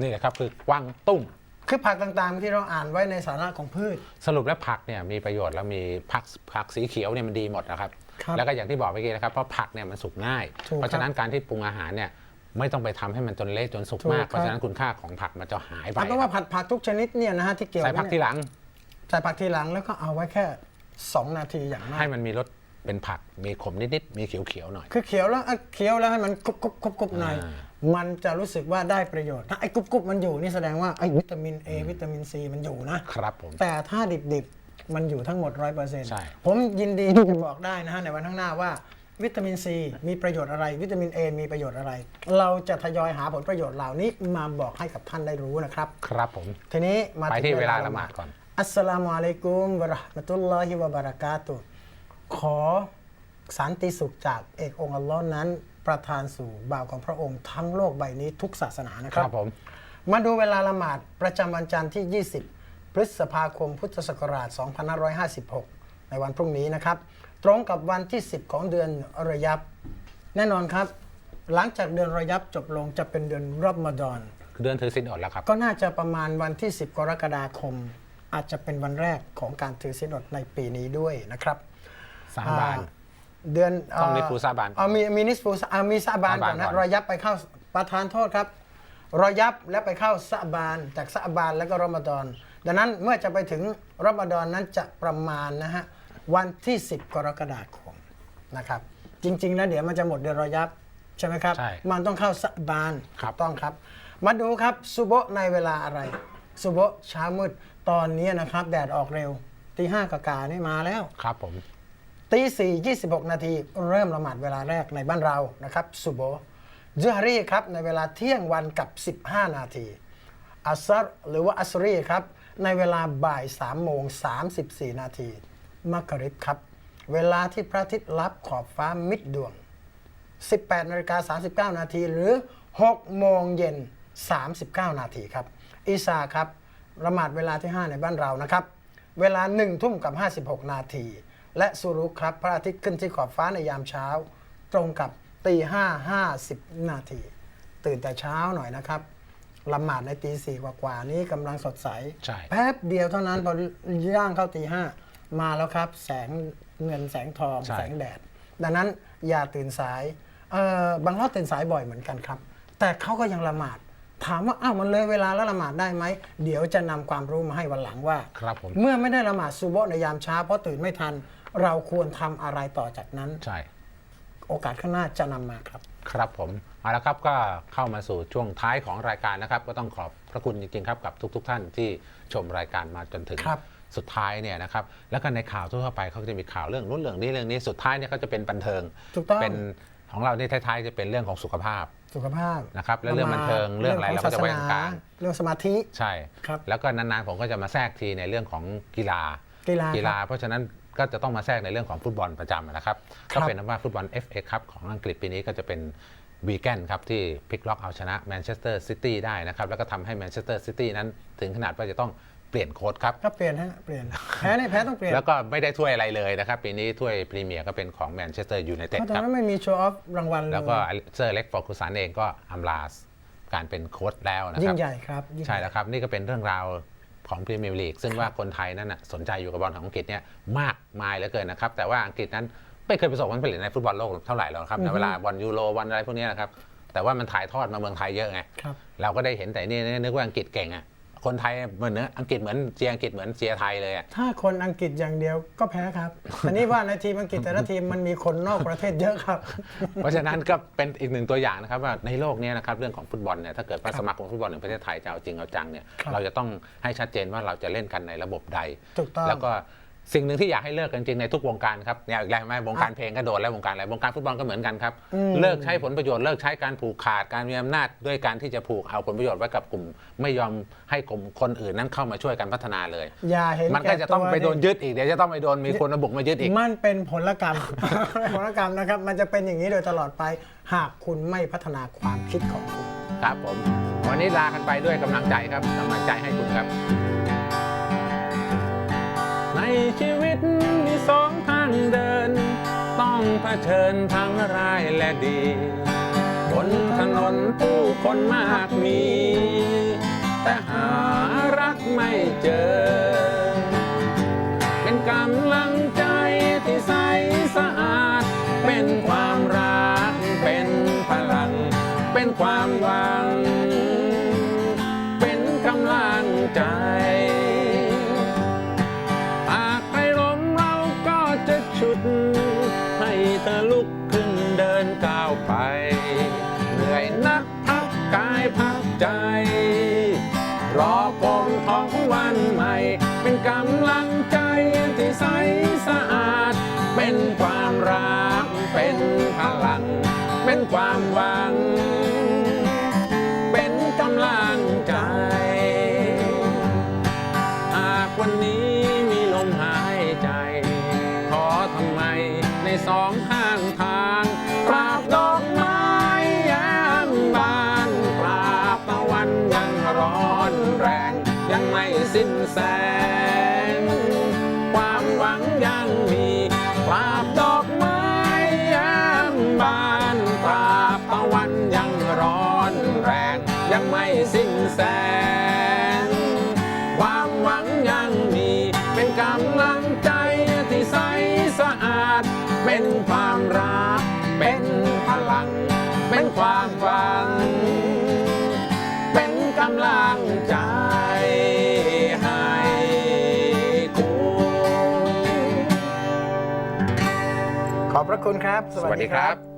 นี่แหละครับคือกวางตุ้ง คือผักต่างๆ ที่เราอ่านไว้ในสาระของพืช สรุปแล้วผักเนี่ยมีประโยชน์แล้วมีผักผักสีเขียวเนี่ยมันดีหมดนะครับ ครับแล้วก็อย่างที่บอกเมื่อกี้นะครับเพราะผักเนี่ยมันสุกง่าย ถูกเพราะฉะนั้นการที่ปรุงอาหารเนี่ยไม่ต้องไปทำให้มันจนเละจนสุกถูกมาก ครับ เพราะฉะนั้นคุณค่าของผักมันจะหายไปเอาเป็นว่าผัดผักทุกชนิดเนี่ยนะฮะที่เกี่ยวใส่ผักเนี่ยที่หลัง ใส่ผักทีหลังแล้วก็เอาไว้แค่ 2 นาทีอย่างมาให้กมันมีรสเป็นผักมีขมนิดๆมีเขียวๆหน่อย คือเคี้ยวแล้วอะเคี้ยวแล้วให้มันกรุบกรุบกรุบกรุบหน่อยอ่า มันจะรู้สึกว่าได้ประโยชน์ ถ้าไอ้กรุบกรุบมันอยู่นี่แสดงว่าไอ้วิตามิน A วิตามิน C มันอยู่นะครับผม แต่ถ้าดิบๆ มันอยู่ทั้งหมด 100%ใช่ ผมยินดีที่จะบอกได้นะฮะในวันข้างหน้าว่าวิตามิน C มีประโยชน์อะไร วิตามิน A มีประโยชน์อะไร เราจะทยอยหาผลประโยชน์เหล่านี้มาบอกให้กับท่านได้รู้นะครับ ครับผม ทีนี้มาไปถึงที่เวลาละหมาดก่อน อัสสลามุอะลัยกุมวะเราะห์มะตุลลอฮิวะบะเราะกาตุฮ์ขอสันติสุขจากเอกองค์อัลลอฮ์นั้น ประทานสู่บ่าวของพระองค์ทั้งโลกใบนี้ทุกศาสนานะคครัรับบผม มาดูเวลาละหมาดประจำวันจันทร์ที่ 20 พฤษภาคมพุทธศักราช 2556 ในวันพรุ่งนี้นะครับ ตรงกับวันที่ 10 ของเดือนรอยับ แน่นอนครับ หลังจากเดือนรอยับจบลงจะเป็นเดือนรอมฎอน เดือนถือศีลอดแล้วครับ ก็น่าจะประมาณวันที่ 10 กรกฎาคม อาจจะเป็นวันแรกของการถือศีลอดในปีนี้ด้วยนะครับ สาบาน อ่ เดือนต้องนิสฟูซาบานเอามีมีนิสฟูซาอ่ามีซาบานซาบานก่อนนะก่อนรอยับไปเข้าประทานโทษครับรอยับแล้วไปเข้าซาบานจากซาบานแล้วก็รอมฎอนดังนั้นเมื่อจะไปถึงรอมฎอนนั้นจะประมาณนะฮะวันที่ 10 กรกฎาคมนะครับจริงๆแล้วเดี๋ยวมันจะหมดเดือนรอยับใช่ไหมครับใช่มันต้องเข้าซาบานครับถูกต้องครับ มาดูครับซุโบะในเวลาอะไรซุโบะเช้ามืดตอนนี้นะครับ แดดออกเร็วตีห้ากากานี่มาแล้วครับผม ตีสี่ยี่สิบหกนาทีเริ่มละหมาดเวลาแรกในบ้านเรานะครับสุโบจุฮารีครับในเวลาเที่ยงวันกับ 15 นาทีอัสรหรือว่าอัสรีครับในเวลาบ่าย3โมง34 นาทีมักริบครับ เวลาที่พระอาทิตย์ลับขอบฟ้ามิดดวง 18นาฬิกา39 นาทีหรือ6โมงเย็น 39 นาทีครับอิสาครับละหมาดเวลาที่ 5 ในบ้านเรานะครับ เวลา 1 ทุ่มกับ 56 นาที และสุรุกครับพระอาทิตย์ขึ้นที่ขอบฟ้าในยามเช้า ตรงกับตีห้าห้าสิบนาที ตื่นแต่เช้าหน่อยนะครับละหมาดในตีสี่กว่าๆนี้กำลังสดใส ใช่ แป๊บเดียวเท่านั้นพอย่างเข้าตีห้ามาแล้วครับ แสงเงินแสงทอง ใช่ แสงแดด ดังนั้นอย่าตื่นสายเอ่อบางรอบตื่นสายบ่อยเหมือนกันครับ แต่เขาก็ยังละหมาด ถามว่าอ้าวมันเลยเวลาแล้วละหมาดได้ไหม เดี๋ยวจะนำความรู้มาให้วันหลังว่า ครับผม เมื่อไม่ได้ละหมาดซูโบะในยามเช้าเพราะตื่นไม่ทัน เราควรทำอะไรต่อจากนั้น ใช่ โอกาสข้างหน้าจะนำมาครับ ครับผมเอาละครับก็เข้ามาสู่ช่วงท้ายของรายการนะครับ ก็ต้องขอบพระคุณจริงๆครับกับทุก ๆ ท่านที่ชมรายการมาจนถึงครับ สุดท้ายเนี่ยนะครับแล้วก็ในข่าวทั่วๆไปเขาก็จะมีข่าวเรื่องนู้นเรื่องนี้เรื่องนี้สุดท้ายเนี่ยเขาจะเป็นบันเทิงถูกต้องเป็นของเราในท้ายๆจะเป็นเรื่องของสุขภาพ สุขภาพนะครับแล้วเรื่องบันเทิงเรื่องอะไรเราก็จะไว้ตรงกลาง เรื่องสมาธิ ใช่ ครับแล้วก็นานๆผมก็จะมาแทรกทีในเรื่องของกีฬากีฬา กีฬา เพราะฉะนั้น ก็จะต้องมาแทรกในเรื่องของฟุตบอลประจำนะครับครัก็บเป็นว่าฟุตบอล FA ครับของอังกฤษปีนี้ก็จะเป็นวีแกนครับที่พลิกล็อกเอาชนะแมนเชสเตอร์ซิตี้ได้นะครับแล้วก็ทำให้แมนเชสเตอร์ซิตี้นั้น ถึงขนาดว่าจะต้องเปลี่ยนโค้ชครับก็เปลี่ยนฮะเปลี่ยนแพ้เนี่ยแพ้ต้องเปลี่ยน แล้วก็ไม่ได้ถ้วยอะไรเลยนะครับ ปีนี้ถ้วยพรีเมียร์ก็เป็นของแมนเชสเตอร์ยูไนเต็ดเพราะตอนครับนั้นไม่มีโชว์ออฟรางวัลเลยแล้วก็เซอร์เล็กฟอร์กูสันเองก็อำลาการเป็นโค้ชแล้วนะคยิ่รังบใหญ่ครับยิ่งใช่ญ่แล้วครับ นี่ก็เป็นเรื่องราว ของพรีเมียร์ลีกซึ่งว่าคนไทยนั้นนะสนใจอยู่กับบอลของอังกฤษเนี่ยมากมายเหลือเกินนะครับแต่ว่าอังกฤษนั้นไม่เคยประสบความสำเร็จในฟุตบอลโลกเท่าไหร่หรอกครับในเวลาบอลยูโรบอลอะไรพวกเนี้ยนะครับแต่ว่ามันถ่ายทอดมาเมืองไทยเยอะไงครับเราก็ได้เห็นแต่นี่นึกว่าอังกฤษเก่งอะ คนไทยเหมือนเนื้ออังกฤษเหมือนเชียร์อังกฤษเหมือนเชียร์ไทยเลยอะถ้าคนอังกฤษอย่างเดียวก็แพ้ครับอันนี้ว่าในทีมอังกฤษแต่ละทีมมันมีคนนอกประเทศเยอะครับ เพราะฉะนั้นก็เป็นอีกหนึ่งตัวอย่างนะครับว่าในโลกเนี้นะครับเรื่องของฟุตบอลเนี่ยถ้าเกิดว่าสมาคมฟุตบอลแห่งประเทศไทยจะเอาจริงเอาจังเนี่ยครับ เราจะต้องให้ชัดเจนว่าเราจะเล่นกันในระบบใด ถูกต้อง แล้วก็ สิ่งหนึ่งที่อยากให้เลิกกันจริงในทุกวงการครับเนี่ยอีกแล้วไหมวงการเพลงก็โดนแล้ววงการอะไรวงการฟุตบอลก็เหมือนกันครับอืมเลิกใช้ผลประโยชน์เลิกใช้การผูกขาดการมีอำนาจด้วยการที่จะผูกเอาผลประโยชน์ไว้กับกลุ่ม ไม่ยอมให้กลุ่มคนอื่นนั้นเข้ามาช่วยกันพัฒนาเลย อย่าเห็นมันก็แจะต้องไปโดนวยึดอีกเดี๋ยวจะต้องไปโดนมีคนมาบุกมายึดอีก มันเป็นผลกรรมผลกรรมนะครับ มันจะเป็นอย่างนี้โดยตลอดไป หากคุณไม่พัฒนาความคิดของคุณ ครับผม วันนี้ลากันไปด้วยกำลังใจครับกำลังใจให้คุณครับ ในชีวิตมีสองทางเดิน ต้องเผชิญทั้งร้ายและดีบนถนนผู้คนมากมี แต่หารักไม่เจอ ใจ รอคงท้องวันใหม่ เป็นกำลังใจที่ใสสะอาด เป็นความรัก เป็นพลัง เป็นความหวัง เป็นกำลังใจ หากวันนี้มีลมหายใจ ขอทำไมในสองข้า มี เป็นกำลังใจที่ใสสะอาด เป็นความรัก เป็นพลัง เป็นความหวัง เป็นกำลังใจให้คุณขอบพระคุณครับ สวัสดีครับ